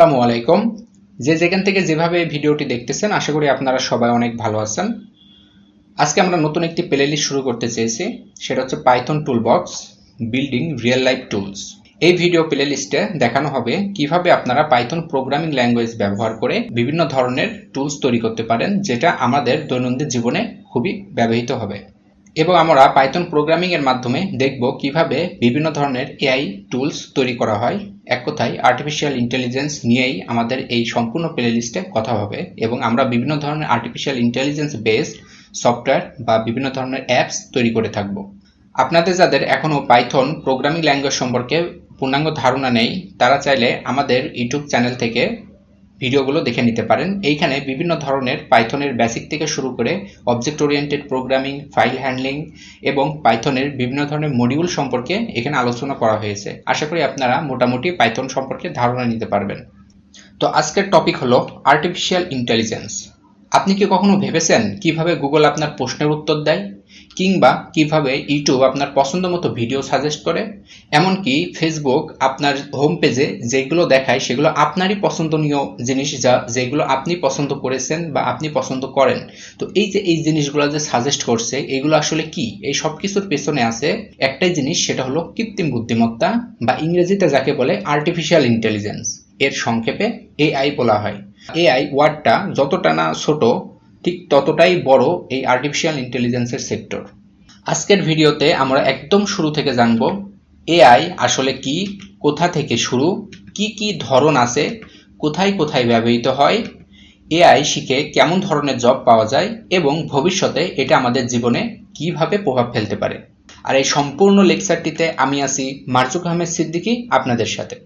আসসালামু আলাইকুম। যে যেখান থেকে যেভাবে ভিডিওটি দেখতেছেন, আশা করি আপনারা সবাই অনেক ভালো আছেন। আজকে আমরা নতুন একটি প্লেলিস্ট শুরু করতে চেয়েছি, সেটা হচ্ছে Python toolbox building real life tools এই ভিডিও প্লেলিস্টে দেখানো হবে কীভাবে আপনারা পাইথন প্রোগ্রামিং ল্যাঙ্গুয়েজ ব্যবহার করে বিভিন্ন ধরনের টুলস তৈরি করতে পারেন, যেটা আমাদের দৈনন্দিন জীবনে খুবই ব্যবহৃত হবে। এবং আমরা পাইথন প্রোগ্রামিং এর মাধ্যমে দেখব কীভাবে বিভিন্ন ধরনের এআই টুলস তৈরি করা হয়। এক কথায় আর্টিফিশিয়াল ইন্টেলিজেন্স নিয়েই আমাদের এই সম্পূর্ণ প্লেলিস্টে কথা হবে এবং আমরা বিভিন্ন ধরনের আর্টিফিশিয়াল ইন্টেলিজেন্স বেসড সফটওয়্যার বা বিভিন্ন ধরনের অ্যাপস তৈরি করে থাকব। আপনাদের যাদের এখনও পাইথন প্রোগ্রামিং ল্যাঙ্গুয়েজ সম্পর্কে পূর্ণাঙ্গ ধারণা নেই, তারা চাইলে আমাদের ইউটিউব চ্যানেল থেকে ভিডিওগুলো দেখে নিতে পারেন। এইখানে বিভিন্ন ধরনের পাইথনের বেসিক থেকে শুরু করে object oriented programming file handling এবং পাইথনের বিভিন্ন ধরনের মডিউল সম্পর্কে এখানে আলোচনা করা হয়েছে। আশা করি আপনারা মোটামুটি পাইথন সম্পর্কে ধারণা নিতে পারবেন। তো আজকের টপিক হলো আর্টিফিশিয়াল ইন্টেলিজেন্স আপনি কি কখনো ভেবেছেন কীভাবে গুগল আপনার প্রশ্নের উত্তর দেয়? কিংবা কীভাবে ইউটিউব আপনার পছন্দ মতো ভিডিও সাজেস্ট করে, এমনকি ফেসবুক আপনার হোম পেজে যেগুলো দেখায় সেগুলো আপনারই পছন্দনীয় জিনিস যা, যেগুলো আপনি পছন্দ করেছেন বা আপনি পছন্দ করেন। তো এই যে, এই জিনিসগুলো যে সাজেস্ট করছে, এগুলো আসলে কি? এই সব কিছুর পেছনে আছে একটাই জিনিস, সেটা হলো কৃত্রিম বুদ্ধিমত্তা বা ইংরেজিতে যাকে বলে আর্টিফিশিয়াল ইন্টেলিজেন্স এর সংক্ষেপে এআই বলা হয়। এআই ওয়ার্ডটা যতটা না ছোট ঠিক ততটাই বড় এই আর্টিফিশিয়াল ইন্টেলিজেন্সের সেক্টর আজকের ভিডিওতে আমরা একদম শুরু থেকে জানব এআই আসলে কি, কোথা থেকে শুরু, কি কি ধরন আছে, কোথায় কোথায় ব্যবহৃত হয় এআই শিখে কেমন ধরনের জব পাওয়া যায় এবং ভবিষ্যতে এটা আমাদের জীবনে কীভাবে প্রভাব ফেলতে পারে। আর এই সম্পূর্ণ লেকচারটিতে আমি আছি মার্জুক আহমেদ সিদ্দিকী, আপনাদের সাথে।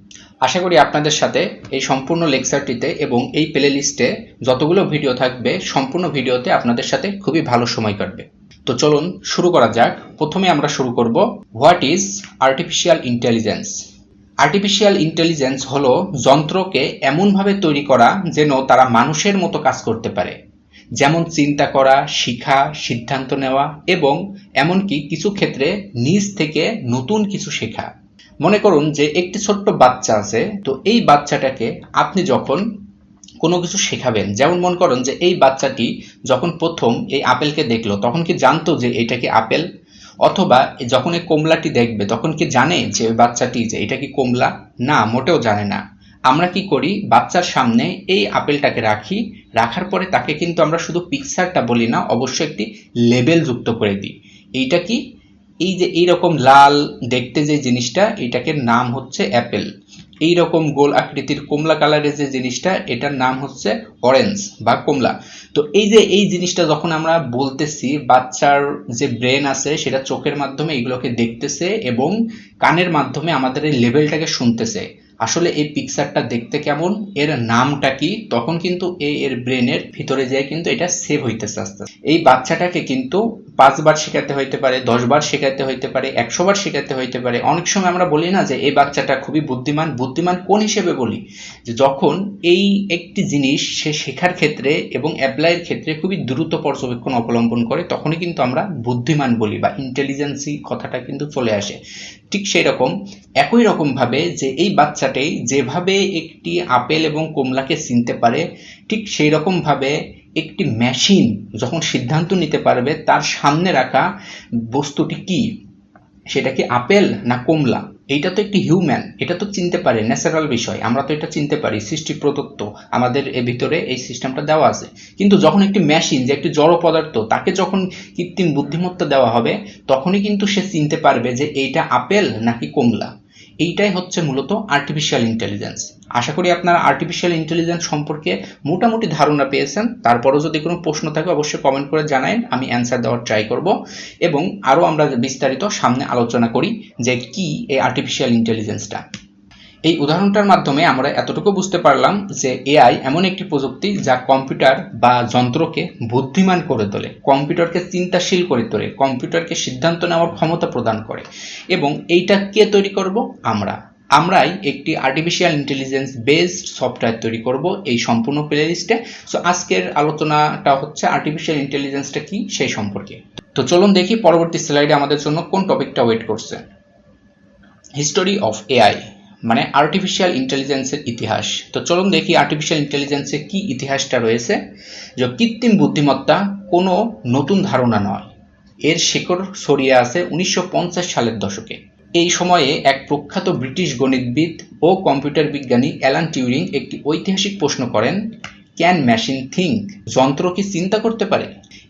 আশা করি আপনাদের সাথে এই সম্পূর্ণ লেকচারটিতে এবং এই প্লে লিস্টে যতগুলো ভিডিও থাকবে, সম্পূর্ণ ভিডিওতে আপনাদের সাথে খুবই ভালো সময় কাটবে। তো চলুন শুরু করা যাক। প্রথমে আমরা শুরু করব, what is artificial intelligence? Artificial intelligence হলো যন্ত্রকে এমনভাবে তৈরি করা যেন তারা মানুষের মতো কাজ করতে পারে। যেমন চিন্তা করা, শিখা, সিদ্ধান্ত নেওয়া এবং এমনকি কিছু ক্ষেত্রে নিজ থেকে নতুন কিছু শেখা। মনে করুন যে একটি ছোট্ট বাচ্চা আছে, তো এই বাচ্চাটাকে আপনি যখন কোনো কিছু শেখাবেন, যেমন মনে করেন যে এই বাচ্চাটি যখন প্রথম এই আপেলকে দেখল, তখন কি জানতো যে এটা কি আপেল? অথবা যখন এই কমলাটি দেখবে, তখন কি জানে যে ওই বাচ্চাটি যে এটা কি কমলা? না, মোটেও জানে না। আমরা কি করি, বাচ্চার সামনে এই আপেলটাকে রাখি, রাখার পরে তাকে কিন্তু আমরা শুধু পিকচারটা বলি না, অবশ্যই একটি লেবেল যুক্ত করে দিই। এইটা কি? এই যে এইরকম লাল দেখতে যে জিনিসটা এটাকে নাম হচ্ছে অ্যাপেল। এই রকম গোল আকৃতির কমলা কালারের যে জিনিসটা, এটার নাম হচ্ছে অরেঞ্জ বা কমলা। তো এই যে এই জিনিসটা যখন আমরা বলতেছি, বাচ্চার যে ব্রেন আছে, সেটা চোখের মাধ্যমে এগুলোকে দেখতেছে এবং কানের মাধ্যমে আমাদের এই লেভেলটাকে শুনতেছে। আসলে এই পিকচারটা দেখতে কেমন? এর নামটা কি? তখন কিন্তু এই এর ব্রেনের ভিতরে যায় কিন্তু এটা সেভ হইতেছে আস্তে এই বাচ্চাটাকে কিন্তু পাঁচবার শেখাতে হইতে পারে, দশবার শেখাতে হইতে পারে একশো বার শেখাতে হইতে পারে। অনেক সময় আমরা বলি না যে এই বাচ্চাটা খুবই বুদ্ধিমান বুদ্ধিমান কোন হিসেবে বলি? যে যখন এই একটি জিনিস সে শেখার ক্ষেত্রে এবং অ্যাপ্লাইয়ের ক্ষেত্রে খুবই দ্রুত পর্যবেক্ষণ অবলম্বন করে, তখনই কিন্তু আমরা বুদ্ধিমান বলি বা ইন্টেলিজেন্সি কথাটা কিন্তু চলে আসে। ঠিক সেই রকম একই রকমভাবে যে এই বাচ্চাটাই যেভাবে একটি আপেল এবং কমলাকে চিনতে পারে, ঠিক সেই রকমভাবে একটি মেশিন যখন সিদ্ধান্ত নিতে পারবে, তার সামনে রাখা বস্তুটি কি? সেটা কি আপেল না কমলা? এইটা তো একটি হিউম্যান এটা তো চিনতে পারে ন্যাচারাল বিষয়। আমরা তো এটা চিনতে পারি, সৃষ্টি প্রদত্ত, আমাদের এর ভিতরে এই সিস্টেমটা দেওয়া আছে। কিন্তু যখন একটি মেশিন যে একটি জড় পদার্থ, তাকে যখন কৃত্রিম বুদ্ধিমত্তা দেওয়া হবে, তখনই কিন্তু সে চিনতে পারবে যে এইটা আপেল নাকি কমলা। এইটাই হচ্ছে মূলত আর্টিফিশিয়াল ইন্টেলিজেন্স আশা করি আপনারা আর্টিফিশিয়াল ইন্টেলিজেন্স সম্পর্কে মোটামুটি ধারণা পেয়েছেন। তারপরও যদি কোনো প্রশ্ন থাকে, অবশ্যই কমেন্ট করে জানাই আমি অ্যান্সার দেওয়ার ট্রাই করব। এবং আরও আমরা বিস্তারিত সামনে আলোচনা করি যে কি এই আর্টিফিশিয়াল ইন্টেলিজেন্সটা এই উদাহরণটার মাধ্যমে আমরা এতটুকু বুঝতে পারলাম যে এআই এমন একটি প্রযুক্তি যা কম্পিউটার বা যন্ত্রকে বুদ্ধিমান করে তোলে। কম্পিউটারকে চিন্তাশীল করে তোলে, কম্পিউটারকে সিদ্ধান্ত নেওয়ার ক্ষমতা প্রদান করে। এবং এইটা কে তৈরি করব? আমরা। আমরাই একটি আর্টিফিশিয়াল ইন্টেলিজেন্স বেসড সফটওয়্যার তৈরি করব এই সম্পূর্ণ প্লেলিস্টে সো আজকের আলোচনাটা হচ্ছে আর্টিফিশিয়াল ইন্টেলিজেন্সটা কি, সেই সম্পর্কে। তো চলুন দেখি পরবর্তী স্লাইডে আমাদের জন্য কোন টপিকটা ওয়েট করছে। হিস্টোরি অফ এআই মানে আর্টিফিশিয়াল ইন্টেলিজেন্সের ইতিহাস। তো চলুন দেখি আর্টিফিশিয়াল ইন্টেলিজেন্সের কি ইতিহাসটা রয়েছে, যে কৃত্রিম বুদ্ধিমত্তা কোনো নতুন ধারণা নয়। এর শেকড় ছড়িয়ে আছে উনিশশো পঞ্চাশ সালের দশকে। এই সময়ে এক প্রখ্যাত ব্রিটিশ গণিতবিদ ও কম্পিউটার বিজ্ঞানী অ্যালান টিউরিং একটি ঐতিহাসিক প্রশ্ন করেন ক্যান মেশিন থিঙ্ক যন্ত্র কি চিন্তা করতে পারে?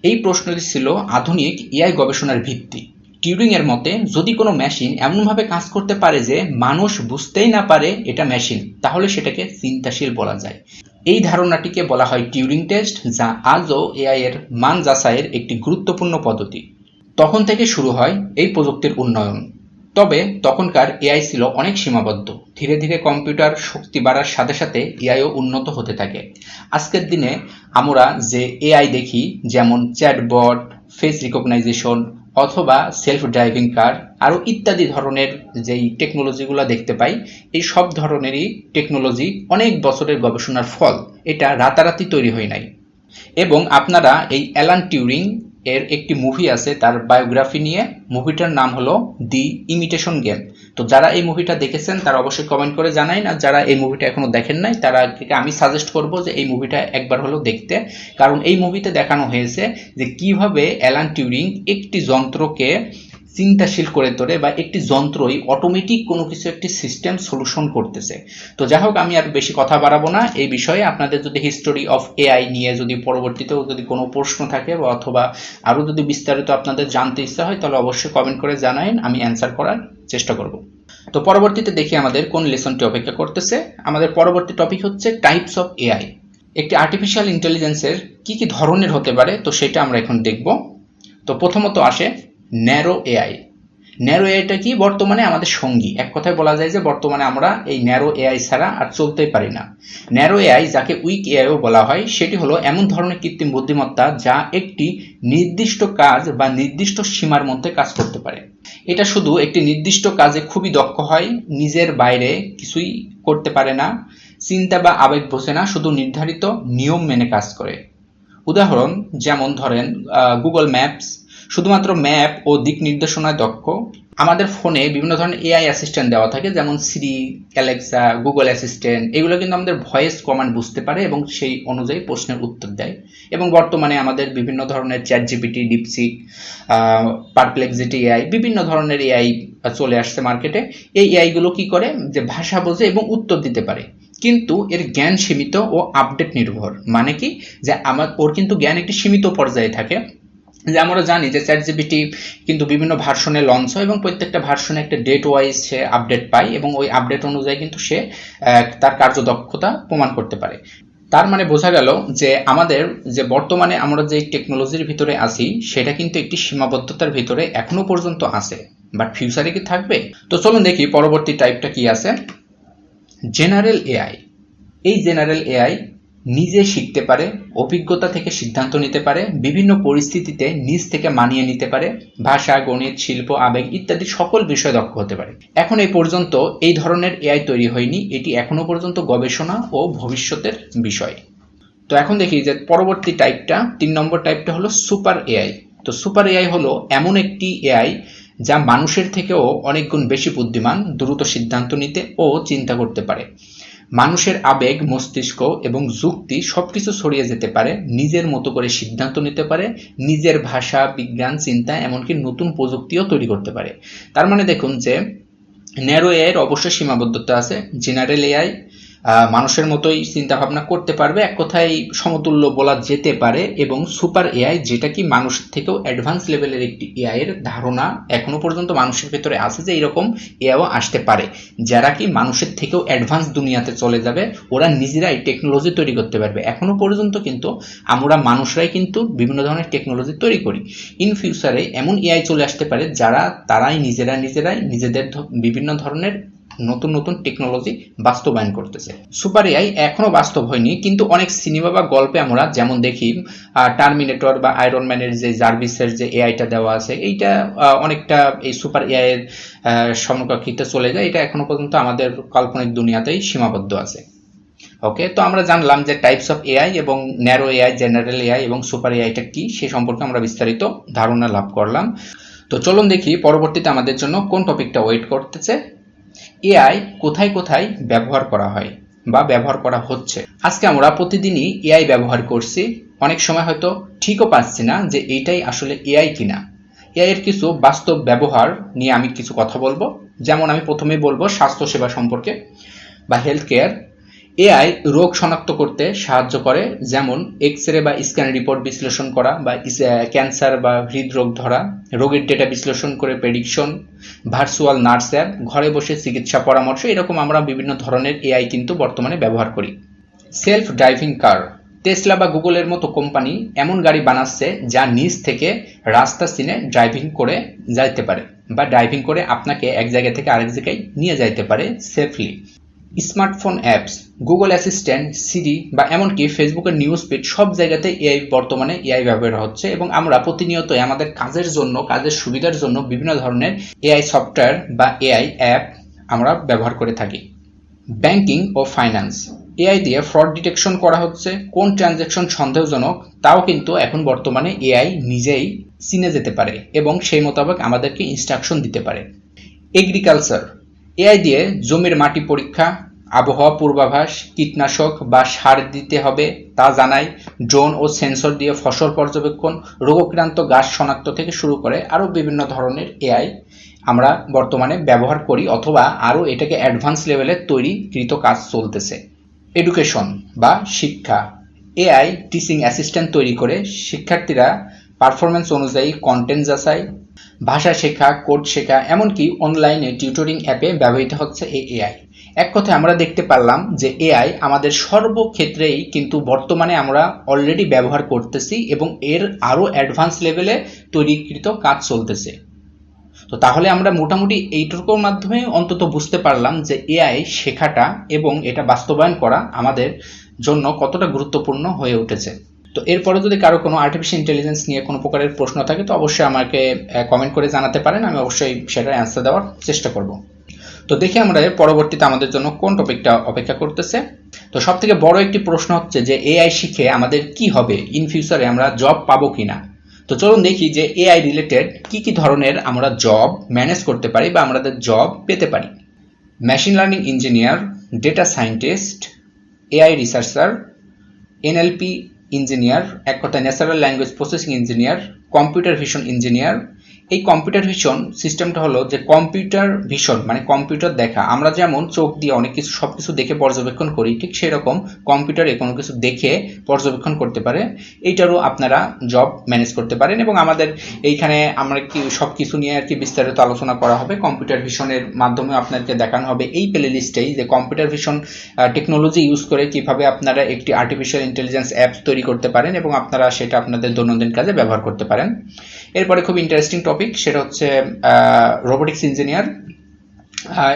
এই প্রশ্নটি ছিল আধুনিক এআই গবেষণার ভিত্তি। টিউরিং এর মতে, যদি কোনো মেশিন এমনভাবে কাজ করতে পারে যে মানুষ বুঝতেই না পারে এটা মেশিন তাহলে সেটাকে চিন্তাশীল বলা যায়। এই ধারণাটিকে বলা হয় টিউরিং টেস্ট যা আজও এআই এর মান যাচাইয়ের একটি গুরুত্বপূর্ণ পদ্ধতি। তখন থেকে শুরু হয় এই প্রযুক্তির উন্নয়ন। তবে তখনকার এআই ছিল অনেক সীমাবদ্ধ। ধীরে ধীরে কম্পিউটার শক্তি বাড়ার সাথে সাথে এআইও উন্নত হতে থাকে। আজকের দিনে আমরা যে এআই দেখি, যেমন চ্যাটবট ফেস রিকগনাইজেশন অথবা সেলফ ড্রাইভিং কার আরও ইত্যাদি ধরনের যেই টেকনোলজিগুলো দেখতে পাই, এই সব ধরনেরই টেকনোলজি অনেক বছরের গবেষণার ফল। এটা রাতারাতি তৈরি হয় নাই। এবং আপনারা এই অ্যালান টিউরিং এর একটি মুভি আছে, তার বায়োগ্রাফি নিয়ে। মুভিটার নাম হলো দি ইমিটেশন গেম তো যারা এই মুভিটা দেখেছেন, তারা অবশ্যই কমেন্ট করে জানাই না যারা এই মুভিটা এখনও দেখেন নাই, তারা আমি সাজেস্ট করব যে এই মুভিটা একবার হলো দেখতে। কারণ এই মুভিতে দেখানো হয়েছে যে কীভাবে অ্যালান টিউরিং একটি যন্ত্রকে চিন্তাশীল করে তোলে বা একটি যন্ত্রই অটোমেটিক কোনো কিছু একটি সিস্টেম সলিউশন করতেছে। তো যাই হোক, আমি আর বেশি কথা বাড়াবো না। এই বিষয়ে আপনাদের যদি হিস্টোরি অফ এআই নিয়ে যদি পরবর্তীতেও যদি কোনো প্রশ্ন থাকে বা অথবা আরও যদি বিস্তারিত আপনাদের জানতে ইচ্ছা হয়, তাহলে অবশ্যই কমেন্ট করে জানাইন আমি অ্যান্সার করার চেষ্টা করব। তো পরবর্তীতে দেখি আমাদের কোন লেসনটি অপেক্ষা করতেছে। আমাদের পরবর্তী টপিক হচ্ছে টাইপস অফ এআই একটি আর্টিফিশিয়াল ইন্টেলিজেন্সের কি কি ধরনের হতে পারে, তো সেটা আমরা এখন দেখব। তো প্রথমত আসে ন্যারো এআই। ন্যারো এআইটা কি? বর্তমানে আমাদের সঙ্গী। এক কথায় বলা যায় যে বর্তমানে আমরা এই ন্যারো এআই ছাড়া আর চলতেই পারি না। ন্যারো এআই, যাকে উইক এআইও বলা হয়, সেটি হলো এমন ধরনের কৃত্রিম বুদ্ধিমত্তা যা একটি নির্দিষ্ট কাজ বা নির্দিষ্ট সীমার মধ্যে কাজ করতে পারে। এটা শুধু একটি নির্দিষ্ট কাজে খুবই দক্ষ হয়, নিজের বাইরে কিছুই করতে পারে না, চিন্তা বা আবেগ বোঝে না, শুধু নির্ধারিত নিয়ম মেনে কাজ করে। উদাহরণ, যেমন ধরেন গুগল ম্যাপস শুধুমাত্র ম্যাপ ও দিক নির্দেশনায় দক্ষ। আমাদের ফোনে বিভিন্ন ধরনের এআই অ্যাসিস্ট্যান্ট দেওয়া থাকে, যেমন সিরি অ্যালেক্সা গুগল অ্যাসিস্ট্যান্ট এগুলো কিন্তু আমাদের ভয়েস কমান্ড বুঝতে পারে এবং সেই অনুযায়ী প্রশ্নের উত্তর দেয়। এবং বর্তমানে আমাদের বিভিন্ন ধরনের ChatGPT DeepSeek Perplexity AI বিভিন্ন ধরনের এআই চলে আসছে মার্কেটে এই এআইগুলো কি করে? যে ভাষা বোঝে এবং উত্তর দিতে পারে। কিন্তু এর জ্ঞান সীমিত ও আপডেট নির্ভর। মানে কি? যে আমার ওর কিন্তু জ্ঞান একটি সীমিত পর্যায়ে থাকে। যে আমরা জানি যে চ্যাট জিপিটি কিন্তু বিভিন্ন ভার্সনে লঞ্চ হয় এবং প্রত্যেকটা ভার্সনে একটা ডেট ওয়াইজ সে আপডেট পায় এবং ওই আপডেট অনুযায়ী কিন্তু সে তার কার্যদক্ষতা প্রমাণ করতে পারে। তার মানে বোঝা গেল যে আমাদের যে বর্তমানে আমরা যে টেকনোলজির ভিতরে আছি, সেটা কিন্তু একটি সীমাবদ্ধতার ভিতরে এখনও পর্যন্ত আছে। বাট ফিউচারে কি থাকবে? তো চলুন দেখি পরবর্তী টাইপটা কি আছে। জেনারেল এআই এই জেনারেল এআই নিজে শিখতে পারে, অভিজ্ঞতা থেকে সিদ্ধান্ত নিতে পারে, বিভিন্ন পরিস্থিতিতে নিজ থেকে মানিয়ে নিতে পারে, ভাষা, গণিত, শিল্প, আবেগ ইত্যাদি সকল বিষয় দক্ষ হতে পারে। এখন এই পর্যন্ত এই ধরনের এআই তৈরি হয়নি, এটি এখনও পর্যন্ত গবেষণা ও ভবিষ্যতের বিষয়। তো এখন দেখি যে পরবর্তী টাইপটা তিন নম্বর টাইপটা হলো সুপার এআই তো সুপার এআই হলো এমন একটি এআই যা মানুষের থেকেও অনেক গুণ বেশি বুদ্ধিমান, দ্রুত সিদ্ধান্ত নিতে ও চিন্তা করতে পারে। মানুষের আবেগ, মস্তিষ্ক এবং যুক্তি সবকিছু ছড়িয়ে যেতে পারে, নিজের মতো করে সিদ্ধান্ত নিতে পারে, নিজের ভাষা, বিজ্ঞান, চিন্তা, এমনকি নতুন প্রযুক্তিও তৈরি করতে পারে। তার মানে দেখুন যে, ন্যারো এআইয়ের অবশ্যই সীমাবদ্ধতা আছে। জেনারেল এআই মানুষের মতোই চিন্তা ভাবনা করতে পারবে, এক কথায় সমতুল্য বলা যেতে পারে এবং সুপার এআই যেটা কি মানুষের থেকেও অ্যাডভান্স লেভেলের একটি এআই এর ধারণা এখনও পর্যন্ত মানুষের ভেতরে আছে যে এরকম এআইও আসতে পারে। যারা কি মানুষের থেকেও অ্যাডভান্স দুনিয়াতে চলে যাবে, ওরা নিজেরাই টেকনোলজি তৈরি করতে পারবে। এখনও পর্যন্ত কিন্তু আমরা মানুষরাই কিন্তু বিভিন্ন ধরনের টেকনোলজি তৈরি করি। ইন ফিউচারে এমন এআই চলে আসতে পারে যারা তারাই নিজেরা নিজেরাই নিজেদের বিভিন্ন ধরনের নতুন নতুন টেকনোলজি বাস্তবায়ন করতেছে। সুপার এআই এখনও বাস্তব হয়নি, কিন্তু অনেক সিনেমা বা গল্পে আমরা যেমন দেখি টার্মিনেটর বা আয়রন ম্যানের যে জার্ভিসের যে এআইটা দেওয়া আছে, এইটা অনেকটা এই সুপার এআই এর সমকক্ষিতে চলে যায়। এটা এখনও পর্যন্ত আমাদের কাল্পনিক দুনিয়াতেই সীমাবদ্ধ আছে। ওকে তো আমরা জানলাম যে টাইপস অফ এআই এবং ন্যারো এআই জেনারেল এআই এবং সুপার এআইটা কি, সে সম্পর্কে আমরা বিস্তারিত ধারণা লাভ করলাম। তো চলুন দেখি পরবর্তীতে আমাদের জন্য কোন টপিকটা ওয়েট করতেছে। এআই কোথায় কোথায় ব্যবহার করা হয় বা ব্যবহার করা হচ্ছে? আজকে আমরা প্রতিদিনই এআই ব্যবহার করছি। অনেক সময় হয়তো ঠিকও পাচ্ছি না যে এইটাই আসলে এআই কিনা। এআই এর কিছু বাস্তব ব্যবহার নিয়ে আমি কিছু কথা বলব। যেমন আমি প্রথমেই বলব স্বাস্থ্যসেবা সম্পর্কে বা হেলথ কেয়ার এআই রোগ শনাক্ত করতে সাহায্য করে, যেমন এক্স রে বা স্ক্যান রিপোর্ট বিশ্লেষণ করা বা ক্যান্সার বা হৃদরোগ ধরা, রোগের ডেটা বিশ্লেষণ করে প্রেডিকশন ভার্চুয়াল নার্স অ্যাপ ঘরে বসে চিকিৎসা পরামর্শ, এরকম আমরা বিভিন্ন ধরনের এআই কিন্তু বর্তমানে ব্যবহার করি। সেলফ ড্রাইভিং কার টেসলা বা গুগলের মতো কোম্পানি এমন গাড়ি বানাচ্ছে যা নিজ থেকে রাস্তা চিনে ড্রাইভিং করে যাইতে পারে বা ড্রাইভিং করে আপনাকে এক জায়গা থেকে আরেক জায়গায় নিয়ে যাইতে পারে safely smartphone apps Google Assistant Siri বা এমনকি ফেসবুকের নিউজ ফিড সব জায়গাতে এআই বর্তমানে এআই ব্যবহার হচ্ছে এবং আমরা প্রতিনিয়তই আমাদের কাজের জন্য, কাজের সুবিধার জন্য বিভিন্ন ধরনের এআই সফটওয়্যার বা এআই অ্যাপ আমরা ব্যবহার করে থাকি। ব্যাংকিং ও ফাইন্যান্স এআই দিয়ে ফ্রড ডিটেকশন করা হচ্ছে, কোন ট্রানজ্যাকশন সন্দেহজনক তাও কিন্তু এখন বর্তমানে এআই নিজেই চিনে যেতে পারে এবং সেই মোতাবেক আমাদেরকে ইনস্ট্রাকশন দিতে পারে। এগ্রিকালচার এআই দিয়ে জমির মাটি পরীক্ষা আবহাওয়া পূর্বাভাস, কীটনাশক বা সার দিতে হবে তা জানায় ড্রোন ও সেন্সর দিয়ে ফসল পর্যবেক্ষণ, রোগক্রান্ত গাছ শনাক্ত থেকে শুরু করে আরও বিভিন্ন ধরনের এআই আমরা বর্তমানে ব্যবহার করি অথবা আরও এটাকে অ্যাডভান্স লেভেলের তৈরিকৃত কাজ চলতেছে। এডুকেশন বা শিক্ষা। এআই টিচিং অ্যাসিস্ট্যান্ট তৈরি করে শিক্ষার্থীরা পারফরমেন্স অনুযায়ী কন্টেন্ট যাচাই, ভাষা শেখা, কোড শেখা, এমনকি অনলাইনে টিউটরিং অ্যাপে ব্যবহৃত হচ্ছে এই এআই। এক কথায় আমরা দেখতে পারলাম যে এআই আমাদের সর্বক্ষেত্রেই কিন্তু বর্তমানে আমরা অলরেডি ব্যবহার করতেছি এবং এর আরও অ্যাডভান্স লেভেলে তৈরিকৃত কাজ চলতেছে। তো তাহলে আমরা মোটামুটি এইটুকুর মাধ্যমে অন্তত বুঝতে পারলাম যে এআই শেখাটা এবং এটা বাস্তবায়ন করা আমাদের জন্য কতটা গুরুত্বপূর্ণ হয়ে উঠেছে। তো এরপরে যদি কারও কোনো আর্টিফিশিয়াল ইন্টেলিজেন্স নিয়ে কোনো প্রকারের প্রশ্ন থাকে, তো অবশ্যই আমাকে কমেন্ট করে জানাতে পারেন। আমি অবশ্যই সেটার অ্যান্সার দেওয়ার চেষ্টা করব। তো দেখি আমরা পরবর্তীতে আমাদের জন্য কোন টপিকটা অপেক্ষা করতেছে। তো সব থেকে বড় একটি প্রশ্ন হচ্ছে যে, এআই শিখে আমাদের কি হবে? ইন ফিউচারে আমরা জব পাবো কিনা? তো চলুন দেখি যে, এআই রিলেটেড কি কি ধরনের আমরা জব ম্যানেজ করতে পারি বা আমাদের জব পেতে পারি। Machine learning engineer data scientist AI researcher NLP engineer এক কথায় natural language processing engineer computer vision engineer এই কম্পিউটার ভিশন সিস্টেমটা হলো যে কম্পিউটার ভিশন মানে কম্পিউটার দেখা। আমরা যেমন চোখ দিয়ে অনেক কিছু সব কিছু দেখে পর্যবেক্ষণ করি, ঠিক সেরকম কম্পিউটারে কোনো কিছু দেখে পর্যবেক্ষণ করতে পারে। এইটারও আপনারা জব ম্যানেজ করতে পারেন এবং আমাদের এইখানে আমরা কি সব কিছু নিয়ে আর কি বিস্তারিত আলোচনা করা হবে। কম্পিউটার ভিশনের মাধ্যমে আপনাদেরকে দেখানো হবে এই প্লে লিস্টেই যে কম্পিউটার ভিশন টেকনোলজি ইউজ করে কীভাবে আপনারা একটি আর্টিফিশিয়াল ইন্টেলিজেন্স অ্যাপস তৈরি করতে পারেন এবং আপনারা সেটা আপনাদের দৈনন্দিন কাজে ব্যবহার করতে পারেন। এরপরে খুব ইন্টারেস্টিং টপিক সেটা হচ্ছে রোবোটিক্স ইঞ্জিনিয়ার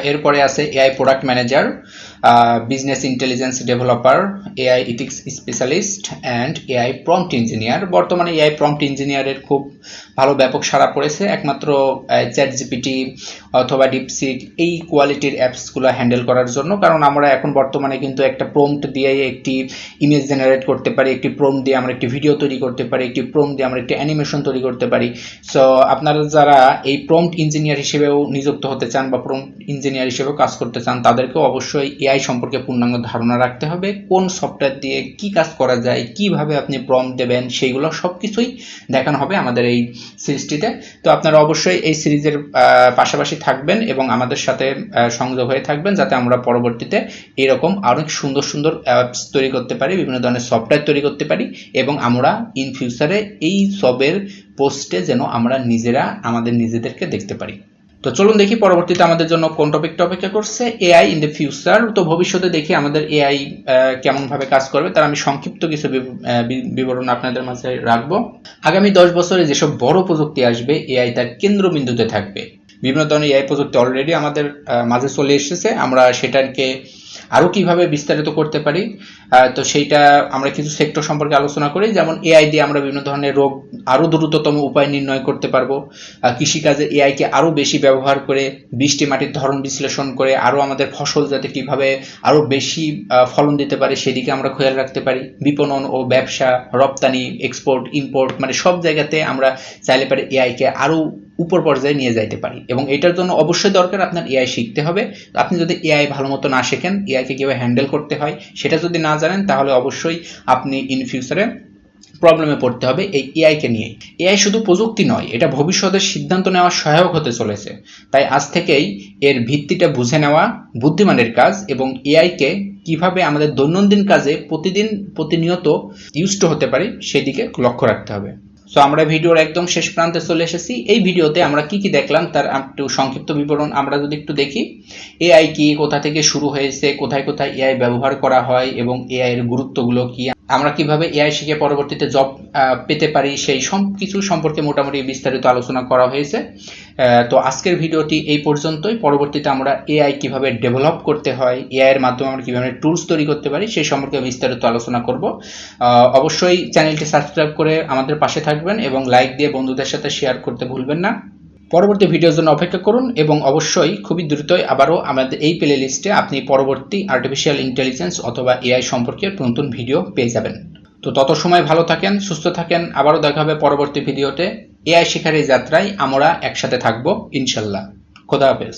এরপরে আছে AI product manager business intelligence developer AI ethics specialist and AI prompt engineer বর্তমানে এআই প্রম্পট ইঞ্জিনিয়ারের খুব ভালো ব্যাপক সাড়া পড়েছে। একমাত্র চ্যাট জিপিটি অথবা ডিপসিক এই কোয়ালিটির অ্যাপসগুলো হ্যান্ডেল করার জন্য। কারণ আমরা এখন বর্তমানে কিন্তু একটা প্রম্পট দিয়ে একটি ইমেজ জেনারেট করতে পারি, একটি প্রোম দিয়ে আমরা একটি ভিডিও তৈরি করতে পারি, একটি প্রোম দিয়ে আমরা একটি অ্যানিমেশন তৈরি করতে পারি। সো আপনারা যারা এই প্রম্পট ইঞ্জিনিয়ার হিসেবেও নিযুক্ত হতে চান বা প্রম্পট ইঞ্জিনিয়ার হিসেবেও কাজ করতে চান, তাদেরকেও অবশ্যই এআই সম্পর্কে পূর্ণাঙ্গ ধারণা রাখতে হবে, কোন সফটওয়্যার দিয়ে কি কাজ করা যায়, কীভাবে আপনি প্রম দেবেন, সেইগুলো সব কিছুই দেখানো হবে আমাদের এই সিরিজটিতে তো আপনারা অবশ্যই এই সিরিজের পাশাপাশি থাকবেন এবং আমাদের সাথে সংযোগ হয়ে থাকবেন যাতে আমরা পরবর্তীতে এরকম অনেক সুন্দর সুন্দর অ্যাপস তৈরি করতে পারি, বিভিন্ন ধরনের সফটওয়্যার তৈরি করতে পারি এবং আমরা ইন ফিউচারে এই সবের পোস্টে যেন আমরা নিজেরা আমাদের নিজেদেরকে দেখতে পারি। তো চলুন দেখি পরবর্তীতে আমাদের জন্য কোন টপিকটা অপেক্ষা করছে এআই ইন দ্য ফিউচার তো ভবিষ্যতে দেখি আমাদের এআই কেমন ভাবে কাজ করবে। তার আমি সংক্ষিপ্ত কিছু বিবরণ আপনাদের মাঝে রাখব। আগামী দশ বছরে যেসব বড় প্রযুক্তি আসবে এআই তার কেন্দ্রবিন্দুতে থাকবে। বিভিন্ন ধরনের এআই প্রযুক্তি অলরেডি আমাদের মাঝে চলে এসেছে। আমরা সেটাকে আরও কীভাবে বিস্তারিত করতে পারি? তো সেইটা আমরা কিছু সেক্টর সম্পর্কে আলোচনা করি। যেমন এআই দিয়ে আমরা বিভিন্ন ধরনের রোগ আরও দ্রুততম উপায় নির্ণয় করতে পারব। কৃষিকাজে এআইকে আরও বেশি ব্যবহার করে, বৃষ্টি মাটির ধরন বিশ্লেষণ করে আরও আমাদের ফসল যাতে কীভাবে আরও বেশি ফলন দিতে পারে সেদিকে আমরা খেয়াল রাখতে পারি। বিপণন ও ব্যবসা, রপ্তানি এক্সপোর্ট ইম্পোর্ট মানে সব জায়গাতে আমরা চাইলে পারি এআইকে আরও উপর পর্যায়ে নিয়ে যাইতে পারি। এবং এটার জন্য অবশ্যই দরকার আপনার এআই শিখতে হবে। আপনি যদি এআই ভালো মতো না শেখেন এআইকে কীভাবে হ্যান্ডেল করতে হয়, সেটা যদি না জানেন, তাহলে অবশ্যই আপনি ইন ফিউচারে প্রবলেমে পড়তে হবে এই এআইকে নিয়ে এআই শুধু প্রযুক্তি নয়, এটা ভবিষ্যতের সিদ্ধান্ত নেওয়ার সহায়ক হতে চলেছে। তাই আজ থেকেই এর ভিত্তিটা বুঝে নেওয়া বুদ্ধিমানের কাজ এবং এআইকে কীভাবে আমাদের দৈনন্দিন কাজে প্রতিদিন প্রতিনিয়ত ইউজড হতে পারি, সেদিকে লক্ষ্য রাখতে হবে। সো আমরা ভিডিওর একদম শেষ প্রান্তে চলে এসেছি। এই ভিডিওতে আমরা কি কি দেখলাম তার একটু সংক্ষিপ্ত বিবরণ আমরা যদি একটু দেখি। এআই কি, কোথা থেকে শুরু হয়েছে, কোথায় কোথায় এআই ব্যবহার করা হয় এবং এআই এর গুরুত্বগুলো কি আমরা কীভাবে এআই শিখে পরবর্তীতে জব পেতে পারি সেই সব কিছু সম্পর্কে মোটামুটি বিস্তারিত আলোচনা করা হয়েছে। তো আজকের ভিডিওটি এই পর্যন্তই। পরবর্তীতে আমরা এআই কীভাবে ডেভেলপ করতে হয় এআই এর মাধ্যমে আমরা কীভাবে টুলস তৈরি করতে পারি সেই সম্পর্কে বিস্তারিত আলোচনা করব। অবশ্যই চ্যানেলটি সাবস্ক্রাইব করে আমাদের পাশে থাকবেন এবং লাইক দিয়ে বন্ধুদের সাথে শেয়ার করতে ভুলবেন না। পরবর্তী ভিডিওর জন্য অপেক্ষা করুন এবং অবশ্যই খুবই দ্রুতই আবারও আমাদের এই প্লে লিস্টে আপনি পরবর্তী আর্টিফিশিয়াল ইন্টেলিজেন্স অথবা এআই সম্পর্কে নতুন ভিডিও পেয়ে যাবেন। তো তত সময় ভালো থাকেন, সুস্থ থাকেন, আবারও দেখা হবে পরবর্তী ভিডিওতে। এআই শিখার এই যাত্রায় আমরা একসাথে থাকব, ইনশাল্লাহ। খোদা হাফেজ।